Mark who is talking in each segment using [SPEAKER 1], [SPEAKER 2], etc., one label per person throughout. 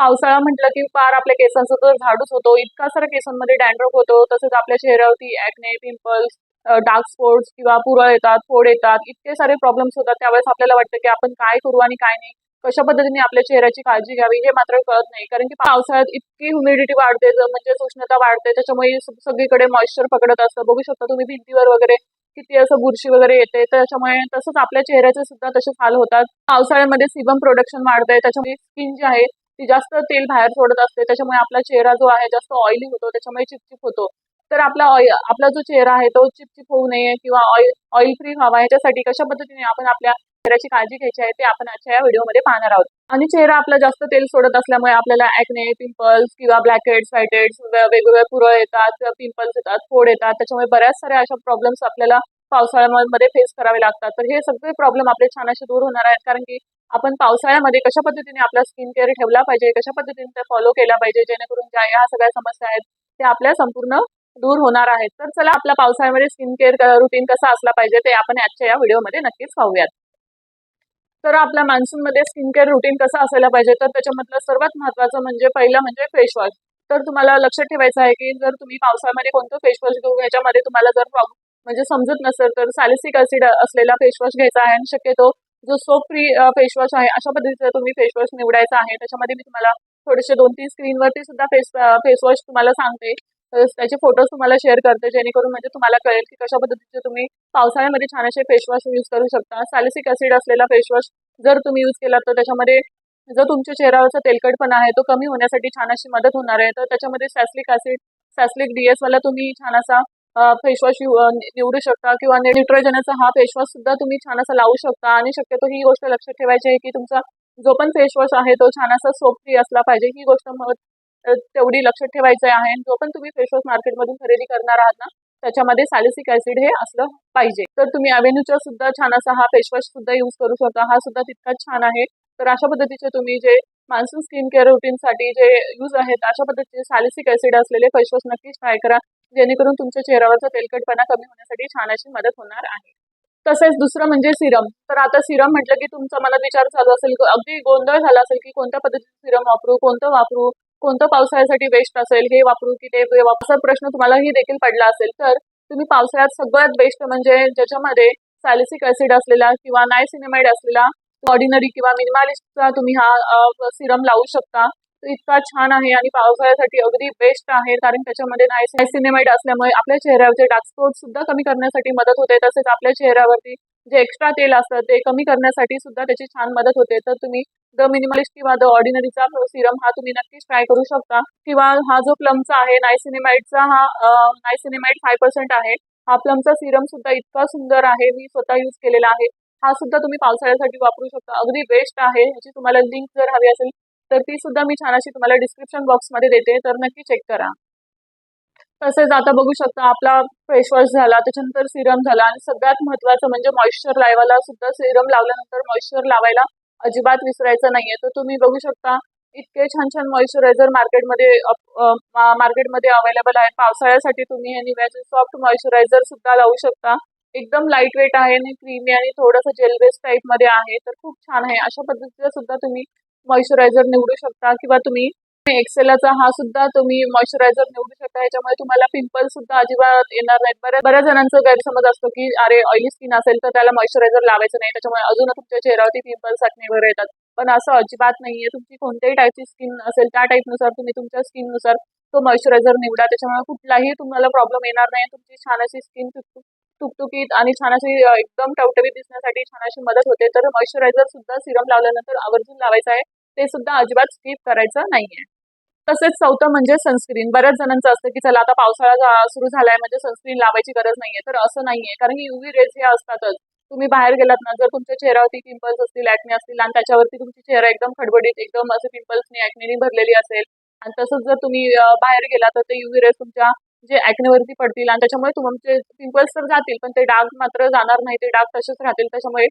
[SPEAKER 1] पावसाळा म्हटलं की फार आपल्या केसांचा तर झाडूच होतो. इतका सारा केसांमध्ये डॅन्ड्रफ होतो. तसंच आपल्या चेहऱ्यावरती ऍक्ने पिंपल्स डार्क स्पॉट्स किंवा पुरळ येतात फोड येतात. इतके सारे प्रॉब्लेम्स होतात. त्यावेळेस आपल्याला वाटतं की आपण काय करू आणि काय नाही. कशा पद्धतीने आपल्या चेहऱ्याची काळजी घ्यावी हे मात्र कळत नाही. कारण की पावसाळ्यात इतकी ह्युमिडिटी वाढते म्हणजे उष्णता वाढते. त्याच्यामुळे सगळीकडे मॉइश्चर पकडत असतं. बघू शकता तुम्ही भिंतीवर वगैरे किती असं बुरशी वगैरे येते. त्याच्यामुळे तसंच आपल्या चेहऱ्याचे सुद्धा तसे हाल होतात. पावसाळ्यामध्ये सिबम प्रोडक्शन वाढतंय. त्याच्यामुळे स्किन जी आहे ती जास्त तेल बाहेर सोडत असते. त्याच्यामुळे आपला चेहरा जो आहे जास्त ऑइली होतो त्याच्यामुळे चिपचिप होतो. तर आपला आपला जो चेहरा आहे तो चिपचिप होऊ नये किंवा ऑइल ऑइल फ्री व्हावा. याच्यासाठी कशा पद्धतीने आपण आपल्या चेहऱ्याची काळजी घ्यायची आहे ते आपण आजच्या या व्हिडिओमध्ये पाहणार आहोत. आणि चेहरा आपला जास्त तेल सोडत असल्यामुळे आपल्याला ऍक्ने पिंपल्स किंवा ब्लॅक हेड्स व्हाईट हेड्स वेगवेगळे पुरळ येतात पिंपल्स येतात फोड येतात. त्याच्यामुळे बऱ्याच साऱ्या अशा प्रॉब्लेम्स आपल्याला पावसाळ्यामध्ये फेस करावे लागतात. तर हे सगळे प्रॉब्लेम आपले छान असे दूर होणार आहेत. कारण की आपण पावसाळ्यामध्ये कशा पद्धतीने आपला स्किन केअर ठेवला पाहिजे? कशा पद्धतीने ते फॉलो केला पाहिजे? जेणेकरून ज्या या सगळ्या समस्या आहेत त्या आपल्या संपूर्ण दूर होणार आहेत. तर चला आपला पावसाळ्यामध्ये स्किन केअर रुटीन कसा असला पाहिजे ते आपण आजच्या या व्हिडिओमध्ये नक्कीच पाहूयात. तर आपल्या मान्सूनमध्ये स्किन केअर रुटीन कसं असायला पाहिजे? तर त्याच्यामधलं सर्वात महत्वाचं म्हणजे पहिलं म्हणजे फेस वॉश तर तुम्हाला लक्षात ठेवायचं आहे की जर तुम्ही पावसाळ्यामध्ये कोणतं फेस वॉश घेऊ याच्यामध्ये तुम्हाला जर म्हणजे समजत नसेल तर सॅलिसिक ऍसिड असलेला फेस वॉश घ्यायचा आहे. आणि शक्यतो जो सोप फ्री फेस वॉश आहे अशा पद्धतीचा तुम्ही फेस वॉश निवडायचा आहे. त्याच्यामध्ये मी तुम्हाला थोडेसे दोन तीन स्क्रीनवरती सुद्धा फेस फेस वॉश तुम्हाला सांगते. त्याचे फोटोज तुम्हाला शेअर करते जेणेकरून म्हणजे तुम्हाला कळेल की कशा पद्धतीचे तुम्ही पावसाळ्यामध्ये छान असे फेस वॉश यूज करू शकता. सॅलिसिक ऍसिड असलेला फेस वॉश जर तुम्ही यूज केला तर त्याच्यामध्ये जो तुमच्या चेहऱ्यावरचा तेलकटपणा आहे तो कमी होण्यासाठी छान अशी मदत होणार आहे. तर त्याच्यामध्ये सॅस्लिक ऍसिड सॅस्लिक डीएस वाला तुम्ही छान असा फेस वॉश निवडू शकता किंवा निट्रोजनाचा हा फेशवॉश सुद्धा तुम्ही छान असा लावू शकता. आणि शक्यतो ही गोष्ट लक्षात ठेवायची आहे की तुमचा जो पण फेशवॉश आहे तो छान असा सोप फ्री असला पाहिजे. ही गोष्ट मग तेवढी लक्षात ठेवायचं आहे. जो पण तुम्ही फेस वॉश मार्केटमधून खरेदी करणार आहात ना त्याच्यामध्ये सॅलिसिक ऍसिड हे असलं पाहिजे. तर तुम्ही अव्हेन्यूचा सुद्धा छान असा हा फेसवॉश सुद्धा यूज करू शकता. हा सुद्धा तितकाच छान आहे. तर अशा पद्धतीचे तुम्ही जे मान्सून स्किन केअर रुटीनसाठी जे यूज आहेत अशा पद्धतीचे सॅलिसिक ऍसिड असलेले फेस वॉश नक्कीच ट्राय करा. जेणेकरून तुमच्या चेहऱ्यावरचा तेलकटपणा कमी होण्यासाठी छान अशी मदत होणार आहे. तसेच दुसरं म्हणजे सिरम. तर आता सिरम म्हटलं की तुमचा मला विचार चालू असेल अगदी गोंधळ झाला असेल की कोणत्या पद्धतीचं सिरम वापरू कोणतं वापरू कोणतं पावसाळ्यासाठी बेस्ट असेल हे वापरू की ते असा प्रश्न तुम्हालाही देखील पडला असेल. तर तुम्ही पावसाळ्यात सगळ्यात बेस्ट म्हणजे ज्याच्यामध्ये सॅलिसिक ऍसिड असलेला किंवा नायसिनेमाइड असलेला ऑर्डिनरी किंवा मिनिमालिस्टचा तुम्ही हा सिरम लावू शकता. इतका छान आहे आणि पावसाळ्यासाठी अगदी बेस्ट आहे. कारण त्याच्यामध्ये नायसिनेमाइड असल्यामुळे आपल्या चेहऱ्यावरचे डार्क स्पॉट सुद्धा कमी करण्यासाठी मदत होते. तसेच आपल्या चेहऱ्यावरती जे एक्स्ट्रा तेल असतं ते कमी करण्यासाठी सुद्धा त्याची छान मदत होते. तर तुम्ही द मिनिमलिस्ट किंवा द ऑर्डिनरीचा सिरम हा तुम्ही नक्कीच ट्राय करू शकता. किंवा हा जो प्लमचा आहे नायसिनेमाइटचा हा नायसिनेमाइट फाय पर्सेंट आहे. हा प्लमचा सिरम सुद्धा इतका सुंदर आहे. मी स्वतः यूज केलेला आहे. हा सुद्धा तुम्ही पावसाळ्यासाठी वापरू शकता. अगदी बेस्ट आहे. ह्याची तुम्हाला लिंक जर हवी असेल तर ती सुद्धा मी छान अशी तुम्हाला डिस्क्रिप्शन बॉक्समध्ये देते तर नक्की चेक करा. तसेच आता बघू शकता आपला फेस वॉश झाला त्याच्यानंतर सिरम झाला आणि सगळ्यात महत्वाचं म्हणजे मॉइश्चर लावायला सुद्धा सिरम लावल्यानंतर मॉइश्चर लावायला अजिबात विसरायचं नाहीये. तर तुम्ही बघू शकता इतके छान छान मॉइश्चरायझर मार्केटमध्ये मार्केटमध्ये अवेलेबल आहे. पावसाळ्यासाठी तुम्ही हे निव्याचे सॉफ्ट मॉइश्चरायझर सुद्धा लावू शकता. एकदम लाइट वेट आहे आणि क्रीमी आणि थोडंसं जेल बेस मध्ये आहे. तर खूप छान आहे. अशा पद्धतीचं सुद्धा तुम्ही मॉइश्चरायझर निवडू शकता किंवा तुम्ही एक्सेलाचा हा सुद्धा तुम्ही मॉइश्चरायझर निवडू शकता. याच्यामुळे तुम्हाला पिंपल सुद्धा अजिबात येणार नाहीत. बऱ्याच बऱ्याच जणांचं गैरसमज असतो की अरे ऑइली स्किन असेल तर त्याला मॉइश्चरायझर लावायचं नाही. त्याच्यामुळे अजून तुमच्या चेहऱ्यावरती पिंपल्स साठणे वगैरे येतात. पण असं अजिबात नाहीये. तुमची कोणत्याही टाईपची स्किन असेल त्या टाईपनुसार तुम्ही तुमच्या स्किननुसार तो मॉइश्चरायझर निवडा. त्याच्यामुळे कुठलाही तुम्हाला प्रॉब्लेम येणार नाही. तुमची छान अशी स्किन टुकटुकीत आणि छान अशी एकदम टवटवीत दिसण्यासाठी छान अशी मदत होते. तर मॉइश्चरायझर सुद्धा सिरम लावल्यानंतर आवर्जून लावायचं आहे. ते सुद्धा अजिबात स्किप करायचं नाहीये. तसेच चौथं म्हणजे सनस्क्रीन बऱ्याच जणांचं असतं की चला आता पावसाळा सुरू झालाय म्हणजे सनस्क्रीन लावायची गरज नाहीये. तर असं नाहीये. कारण की युव्ही रेज हे असतातच. तुम्ही बाहेर गेलात ना जर तुमच्या चेहऱ्यावरती पिंपल्स असतील ऍक्ने असतील आणि त्याच्यावरती तुमची चेहरा एकदम खडबडीत एकदम असे पिंपल्सनी ऍक्नेनी भरलेली असेल आणि तसंच जर तुम्ही बाहेर गेला तर ते युव्ही रेज तुमच्या जे ऍक्नेवरती पडतील आणि त्याच्यामुळे तुमचे पिंपल्स तर जातील पण ते डाग मात्र जाणार नाही. ते डाग तसेच राहतील. त्याच्यामुळे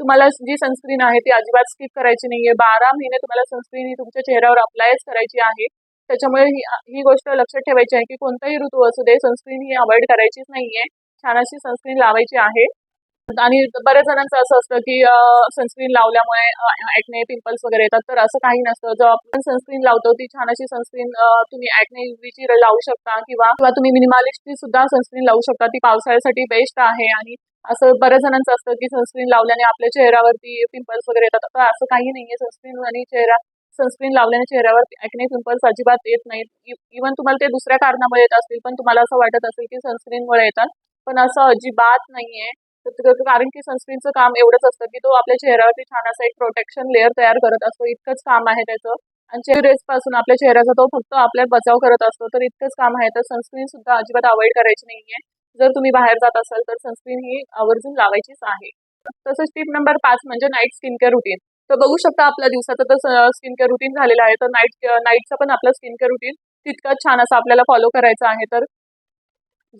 [SPEAKER 1] तुम्हाला जी सनस्क्रीन आहे ती अजिबात स्किप करायची नाहीये. बारा महिने तुम्हाला सनस्क्रीन ही तुमच्या चेहऱ्यावर अप्लायच करायची आहे. त्याच्यामुळे ही ही गोष्ट लक्षात ठेवायची आहे की कोणताही ऋतू असू दे सनस्क्रीन ही अवॉइड करायचीच नाहीये. छान अशी सनस्क्रीन लावायची आहे. आणि बऱ्याच जणांचं असं असतं की सनस्क्रीन लावल्यामुळे ऍक्ने पिंपल्स वगैरे येतात. तर असं काही नसतं. जो आपण सनस्क्रीन लावतो ती छान अशी सनस्क्रीन तुम्ही ऍक्ने ची लावू शकता किंवा किंवा तुम्ही मिनिमालिस्टची सुद्धा सनस्क्रीन लावू शकता. ती पावसाळ्यासाठी बेस्ट आहे. आणि असं बऱ्याच जणांचं असतं की सनस्क्रीन लावल्याने आपल्या चेहऱ्यावरती पिंपल्स वगैरे येतात. तर असं काही नाहीये. सनस्क्रीन आणि चेहरा सनस्क्रीन लावल्याने चेहऱ्यावर ऍक्ने पिंपल्स अजिबात येत नाहीत. E-, इव्हन तुम्हाला ते दुसऱ्या कारणामुळे येत असतील. पण तुम्हाला असं वाटत असेल की सनस्क्रीनमुळे येतात. पण असं अजिबात नाहीये. कारण की सनस्क्रीनचं काम एवढंच असतं की तो आपल्या चेहऱ्यावरती छान असं एक प्रोटेक्शन लेअर तयार करत असतो. इतकंच काम आहे त्याचं. आणि चेहरेस पासून आपल्या चेहऱ्याचा तो फक्त आपल्या बचाव करत असतो. तर इतकंच काम आहे. तर सनस्क्रीन सुद्धा अजिबात अवॉइड करायची नाहीये. जर तुम्ही बाहेर जात असाल तर सनस्क्रीन ही आवर्जून लावायचीच आहे. तसंच टिप नंबर पाच म्हणजे नाईट स्किन केअर रुटीन तर बघू शकता आपल्या दिवसाचं तर स्किन केअर रुटीन झालेलं आहे. तर नाईट नाईटचं पण आपलं स्किन केअर रुटीन तितकंच छान असं आपल्याला फॉलो करायचं आहे. तर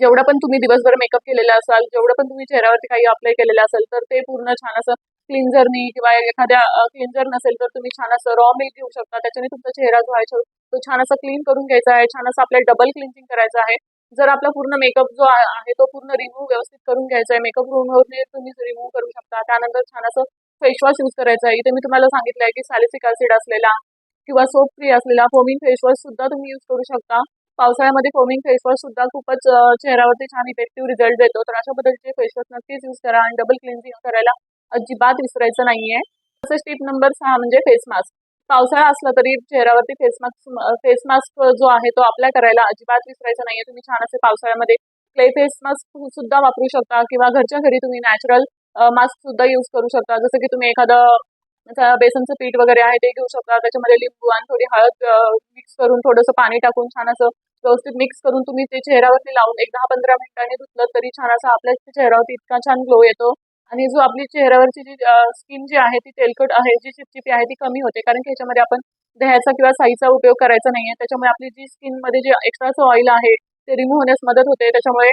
[SPEAKER 1] जेवढं पण तुम्ही दिवसभर मेकअप केलेला असाल जेवढं पण तुम्ही चेहऱ्यावरती काही अप्लाय केलेलं असेल तर ते पूर्ण छान असं क्लिन्झरनी किंवा एखाद्या क्लिन्झर नसेल तर तुम्ही छान असं रॉ मिल्क घेऊ शकता. त्याच्याने तुमचा चेहरा जो आहे तो छान असं क्लीन करून घ्यायचा आहे छान असं आपल्याला डबल क्लिन्झिंग करायचं आहे. जर आपला पूर्ण मेकअप जो आहे तो पूर्ण रिमूव्ह व्यवस्थित करून घ्यायचा आहे मेकअप रूमवर तुम्ही रिमूव्ह करू शकता. त्यानंतर छान असं फेसवॉश यूज करायचा आहे. इथे मी तुम्हाला सांगितलं आहे की सॅलिसिक ऍसिड असलेला किंवा सोप फ्री असलेला फोमिंग फेसवॉश सुद्धा तुम्ही यूज करू शकता. पावसाळ्यामध्ये फोमिंग फेसवॉश सुद्धा खूपच चेहऱ्यावरती छान इफेक्टिव्ह रिझल्ट देतो. तर अशा पद्धतीचे फेसवॉश नक्कीच यूज करा आणि डबल क्लिन्झिंग करायला अजिबात विसरायचं नाहीये. तसेच टिप नंबर सहा म्हणजे फेस मास्क पावसाळा असला तरी चेहऱ्यावरती फेस मास्क फेस मास्क जो आहे तो अप्लाय करायला अजिबात विसरायचा नाहीये. तुम्ही छान असे पावसाळ्यामध्ये क्ले फेस मास्क सुद्धा वापरू शकता किंवा घरच्या घरी तुम्ही नॅचरल मास्क सुद्धा यूज करू शकता. जसं की तुम्ही एखादं बेसनचं पीठ वगैरे आहे ते घेऊ शकता. त्याच्यामध्ये लिंबू आणि थोडी हळद मिक्स करून थोडंसं पाणी टाकून छान असं व्यवस्थित मिक्स करून तुम्ही ते चेहऱ्यावरती लावून एक दहा पंधरा मिनिटांनी धुतलं तरी छान असा आपल्या चेहऱ्यावरती इतका छान ग्लो येतो. आणि जो आपली चेहऱ्यावरची जी स्किन जी आहे ती तेलकट आहे जी चिपचिपी आहे ती कमी होते. कारण की ह्याच्यामध्ये आपण दह्याचा किंवा साईचा उपयोग करायचा नाहीये. त्याच्यामुळे आपली जी स्किनमध्ये जे एक्स्ट्राचं ऑइल आहे ते रिमूव्ह होण्यास मदत होते. त्याच्यामुळे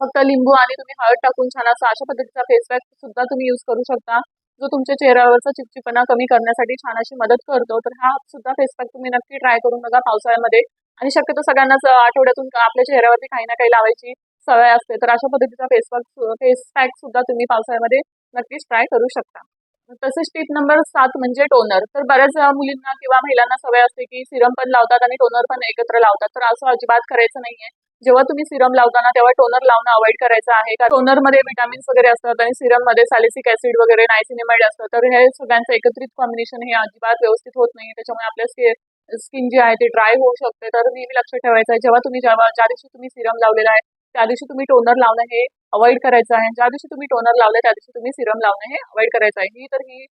[SPEAKER 1] फक्त लिंबू आणि तुम्ही हळद टाकून छान असा अशा पद्धतीचा फेस पॅक सुद्धा तुम्ही यूज करू शकता. जो तुमच्या चेहऱ्यावरचा चिपचिपणा कमी करण्यासाठी छान अशी मदत करतो तर हा सुद्धा फेस पॅक तुम्ही नक्की ट्राय करून बघा पावसाळ्यामध्ये. आणि शक्यतो सगळ्यांनाच आठवड्यातून आपल्या चेहऱ्यावरती काही ना काही लावायची सवय असते तर अशा पद्धतीचा फेस पॅक फेस पॅक सुद्धा तुम्ही पावसाळ्यामध्ये नक्कीच ट्राय करू शकता. तसेच टिप नंबर सात म्हणजे टोनर तर बऱ्याच मुलींना किंवा महिलांना सवय असते की सिरम पण लावतात आणि टोनर पण एकत्र लावतात. तर असं अजिबात करायचं नाहीये. जेव्हा तुम्ही सिरम लावताना तेव्हा टोनर लावणं अवॉइड करायचं आहे. कारण टोनरमध्ये विटामिन्स वगैरे असतात आणि सिरममध्ये सॅलिसिक ऍसिड वगैरे नायसिनेमाइड असतं. तर हे सगळ्यांचं एकत्रित कॉम्बिनेशन हे अजिबात व्यवस्थित होत नाही त्याच्यामुळे आपल्या स्किन जी आहे ती ड्राय होऊ शकते. तर नेहमी लक्ष ठेवायचं आहे. जेव्हा तुम्ही जेव्हा ज्या दिवशी तुम्ही सिरम लावलेला आहे त्या दिवशी तुम्ही टोनर लावणं हे अवॉइड करायचं आहे. ज्या दिवशी तुम्ही टोनर लावलं त्या दिवशी तुम्ही सिरम लावणं हे अवॉइड करायचं आहे. ही तर ही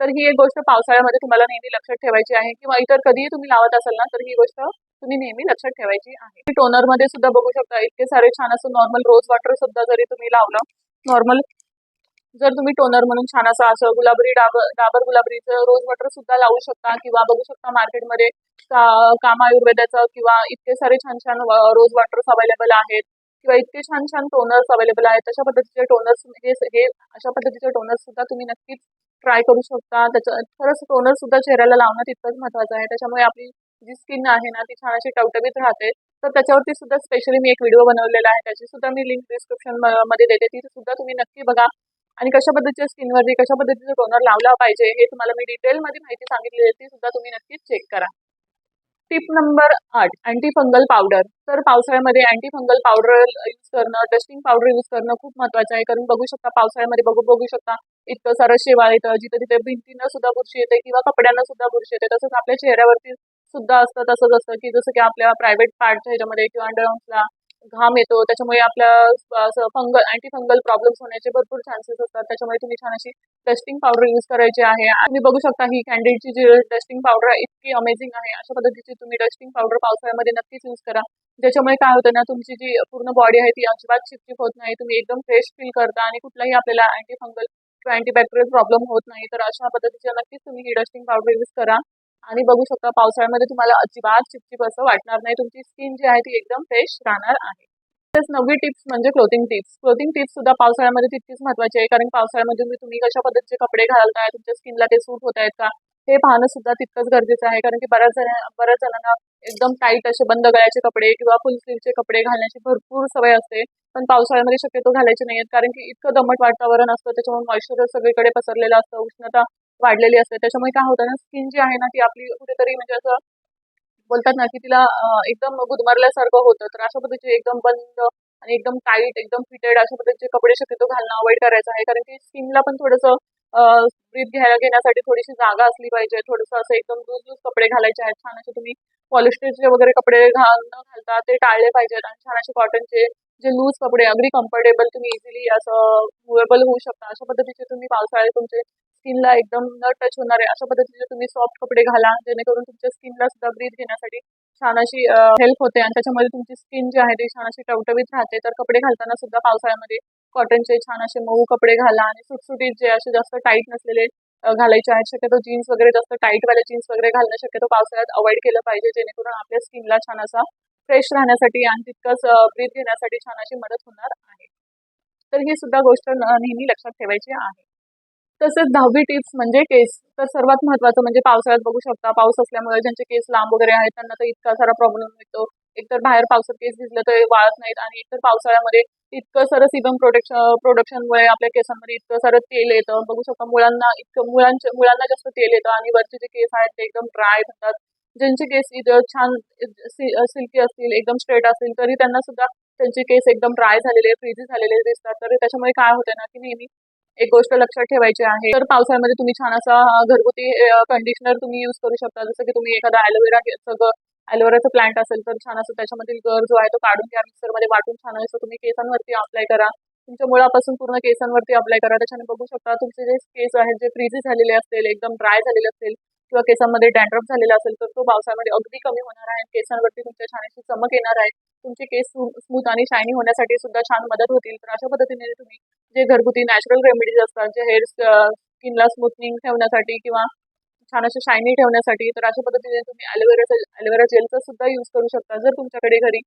[SPEAKER 1] तर ही एक गोष्ट पावसाळ्यामध्ये तुम्हाला नेहमी लक्षात ठेवायची आहे किंवा इतर कधीही तुम्ही लावत असाल ना तर ही गोष्ट तुम्ही नेहमी लक्षात ठेवायची आहे. टोनरमध्ये सुद्धा बघू शकता इतके सारे छान असं नॉर्मल रोज वॉटर सुद्धा जरी तुम्ही लावलं नॉर्मल जर तुम्ही टोनर म्हणून छान असं असं गुलाबरी डाबर डाबर गुलाबरीचं रोज वॉटर सुद्धा लावू शकता किंवा बघू शकता मार्केटमध्ये काम आयुर्वेदाचं किंवा इतके सारे छान छान रोज वॉटर्स अवेलेबल आहेत किंवा इतके छान छान टोनर्स अवेलेबल आहेत अशा पद्धतीचे टोनर्स हे हे अशा पद्धतीचे टोनर्स सुद्धा तुम्ही नक्कीच ट्राय करू शकता. त्याचं खरंच टोनर सुद्धा चेहऱ्याला लावणं तितकंच महत्वाचं आहे. त्याच्यामुळे आपली जी स्किन आहे ना ती छान अशी टवटवीत राहते. तर त्याच्यावरती सुद्धा स्पेशली मी एक व्हिडिओ बनवलेला आहे. त्याची सुद्धा मी लिंक डिस्क्रिप्शनमध्ये देते. ती सुद्धा तुम्ही नक्की बघा. आणि कशा पद्धतीच्या स्किनवरती कशा पद्धतीचा टोनर लावला पाहिजे हे तुम्हाला मी डिटेलमध्ये माहिती सांगितली आहे. ती सुद्धा तुम्ही नक्कीच चेक करा. टिप नंबर आठ अँटी फंगल पावडर तर पावसाळ्यामध्ये अँटी फंगल पावडर यूज करणं डस्टिंग पावडर यूज करणं खूप महत्वाचं आहे. कारण बघू शकता पावसाळ्यामध्ये बघू बघू शकता इतकं सारं शेवाळ येतं जिथे तिथे भिंतीनं सुद्धा बुरशी येते किंवा कपड्यांना सुद्धा बुरशी येते. तसंच आपल्या चेहऱ्यावरती सुद्धा असतं तसंच असतं की जसं की आपल्या प्रायव्हेट पार्टच्या ह्याच्यामध्ये किंवा अंडरआर्म्सला घाम येतो त्याच्यामुळे आपल्या असं फंगल अँटी फंगल प्रॉब्लेम्स होण्याचे भरपूर चान्सेस असतात. त्याच्यामुळे तुम्ही छान अशी डस्टिंग पावडर यूज करायची आहे. तुम्ही बघू शकता ही कॅन्डिडची जी डस्टिंग पावडर आहे इतकी अमेझिंग आहे. अशा पद्धतीची तुम्ही डस्टिंग पावडर पावसाळ्यामध्ये नक्कीच यूज करा. ज्याच्यामुळे काय होतं ना तुमची जी पूर्ण बॉडी आहे ती अजिबात चिपचिप होत नाही. तुम्ही एकदम फ्रेश फील करता आणि कुठलाही आपल्याला अँटी फंगल किंवा अँटीबॅक्टेरियल प्रॉब्लेम होत नाही तर अशा पद्धतीच्या नक्कीच तुम्ही ही डस्टिंग पावडर यूज करा. आणि बघू शकता पावसाळ्यामध्ये तुम्हाला अजिबात चिपचिप असं वाटणार नाही. तुमची स्किन जी आहे ती एकदम फ्रेश राहणार आहे. तसेच नववी टिप्स म्हणजे क्लोथिंग टिप्स क्लोथिंग टिप्स सुद्धा पावसाळ्यामध्ये तितकीच महत्वाची आहे कारण पावसाळ्यामध्ये तुम्ही कशा पद्धतीचे कपडे घालताय तुमच्या स्किनला ते सूट होत आहेत का हे पाहणं सुद्धा तितकंच गरजेचं आहे. कारण की बऱ्याच जण बऱ्याच जणांना एकदम टाईट असे बंद गळ्याचे कपडे किंवा फुल स्लीवचे कपडे घालण्याची भरपूर सवय असते. पण पावसाळ्यामध्ये शक्यतो घालायचे नाहीत कारण की इतकं दमट वातावरण असतं त्याच्यामुळे मॉइश्चर सगळीकडे पसरलेलं असतं उष्णता वाढलेली असते. त्याच्यामुळे काय होतं ना स्किन जी आहे ना ती आपली कुठेतरी म्हणजे असं बोलतात ना की तिला एकदम गुदमरल्यासारखं होतं. तर अशा पद्धतीचे एकदम बंद आणि एकदम टाईट एकदम फिटेड अशा पद्धतीचे कपडे शक्यतो घालणं अवॉइड करायचं आहे. कारण की स्किनला पण थोडंसं ब्रीथ घ्यायला घेण्यासाठी थोडीशी जागा असली पाहिजे. थोडंसं असं एकदम लूज लूज कपडे घालायचे आहेत. छान असे तुम्ही पॉलिस्टरचे वगैरे कपडे घाल न घालता ते टाळले पाहिजेत आणि छान असे कॉटनचे जे लूज कपडे अगदी कम्फर्टेबल तुम्ही इझिली असं मुवेबल होऊ शकता. अशा पद्धतीचे तुम्ही पावसाळ्यात तुमचे स्किनला एकदम न टच होणारे अशा पद्धतीचे तुम्ही सॉफ्ट कपडे घाला. जेणेकरून तुमच्या स्किनला सुद्धा ब्रीथ घेण्यासाठी छान अशी हेल्प होते आणि त्याच्यामध्ये तुमची स्किन जी आहे ती छान अशी टवटवीत राहते. तर कपडे घालताना सुद्धा पावसाळ्यामध्ये कॉटनचे छान असे मऊ कपडे घाला आणि सुटसुटीत जे असे जास्त टाईट नसलेले घालायच्या आहेत. शक्यतो जीन्स वगैरे जास्त टाईट वाले जीन्स वगैरे घालणं शक्यतो पावसाळ्यात अवॉइड केलं पाहिजे जेणेकरून आपल्या स्किनला छान असा फ्रेश राहण्यासाठी आणि तितकंच ब्रीथ घेण्यासाठी छान अशी मदत होणार आहे. तर ही सुद्धा गोष्ट नेहमी लक्षात ठेवायची आहे. तसेच दहावी टिप्स म्हणजे केस तर सर्वात महत्वाचं म्हणजे पावसाळ्यात बघू शकता पाऊस असल्यामुळे ज्यांचे केस लांब वगैरे आहेत त्यांना तर इतका सारा प्रॉब्लेम येतो एकतर बाहेर पावसात केस भिजलं तर वाळत नाहीत आणि एकतर पावसाळ्यामध्ये इतकं सारं सिबम प्रोडक्शन प्रोडक्शनमुळे आपल्या केसांमध्ये इतकं सारं तेल येतं. बघू शकता मुलांना इतकं मुलांच्या मुलांना जास्त तेल येतं आणि वरचे जे केस आहेत ते एकदम ड्राय होतात. ज्यांचे केस छान सिल्की असतील एकदम स्ट्रेट असतील तरी त्यांना सुद्धा त्यांचे केस एकदम ड्राय झालेले फ्रीजी झालेले दिसतात. तर त्याच्यामुळे काय होतं ना की नेहमी एक गोष्ट लक्षात ठेवायची आहे. तर पावसाळ्यामध्ये तुम्ही छान असा घरगुती कंडिशनर तुम्ही यूज करू शकता. जसं की तुम्ही एखादा ॲलोवेरा सगळं ॲलोवेराचं प्लांट असेल तर छान असं त्याच्यामधील गर जो आहे तो काढून घ्या मिक्सरमध्ये वाटून छान असं तुम्ही केसांवरती अप्लाय करा. तुमच्या मुळापासून पूर्ण केसांवरती अप्लाय करा. त्याच्याने बघू शकता तुमचे जे केस आहेत जे फ्रीजी झालेले असतील एकदम ड्राय झालेले असतील किंवा केसांमध्ये डॅन्ड्रफ झालेला असेल तर तो पावसामध्ये अगदी कमी होणार आहे. केसांवरती तुमच्या छान अशी चमक येणार आहे. तुमचे केस स्मूथ आणि शायनी होण्यासाठी सुद्धा छान मदत होतील. तर अशा पद्धतीने तुम्ही जे घरगुती नॅचरल रेमेडीज असतात जे हेअर स्किनला स्मूथनिंग ठेवण्यासाठी किंवा छान असे शायनी ठेवण्यासाठी तर अशा पद्धतीने तुम्ही ॲलोवेराचं ॲलोवेरा जेलचा सुद्धा यूज करू शकता. जर तुमच्याकडे घरी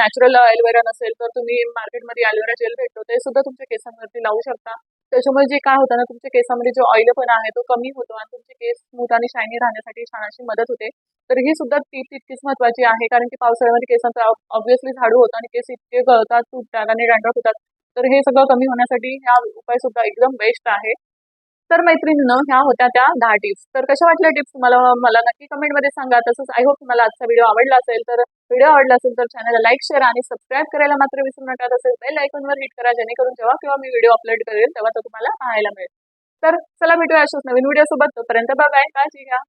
[SPEAKER 1] नॅचरल ॲलोवेरा नसेल तर तुम्ही मार्केटमध्ये ॲलोवेरा जेल भेटतो. ते सुद्धा तुमच्या केसांवरती लावू शकता. त्याच्यामुळे जे काय होतं ना तुमच्या केसामध्ये जो ऑइल पण आहे तो कमी होतो आणि तुमचे केस स्मूथ आणि शायनी राहण्यासाठी छान अशी मदत होते. तर ही सुद्धा ती तितकीच महत्वाची आहे कारण की पावसाळ्यामध्ये केसांचा ऑब्व्हियसली झाडू होतं आणि केस इतके गळतात तुटतात आणि डँड्रफ होतात. तर हे सगळं कमी होण्यासाठी हा उपाय सुद्धा एकदम बेस्ट आहे. तर मैत्रिणीनं ह्या होत्या त्या दहा टिप्स तर कशा वाटल्या टिप्स तुम्हाला? मला नक्की कमेंटमध्ये सांगा. तसंच आय होप तुम्हाला आजचा व्हिडिओ आवडला असेल तर व्हिडिओ आवडला असेल तर चॅनलला लाईक शेअर आणि सबस्क्राईब करायला मात्र विसरू नका. तसेच बेल आयकॉनवर हिट करा जेणेकरून जेव्हा केव्हा मी व्हिडिओ अपलोड करेल तेव्हा तो तुम्हाला पाहायला मिळेल. तर चला भेटूया अशाच नवीन व्हिडिओ सोबत. तोपर्यंत बाय काळजी घ्या.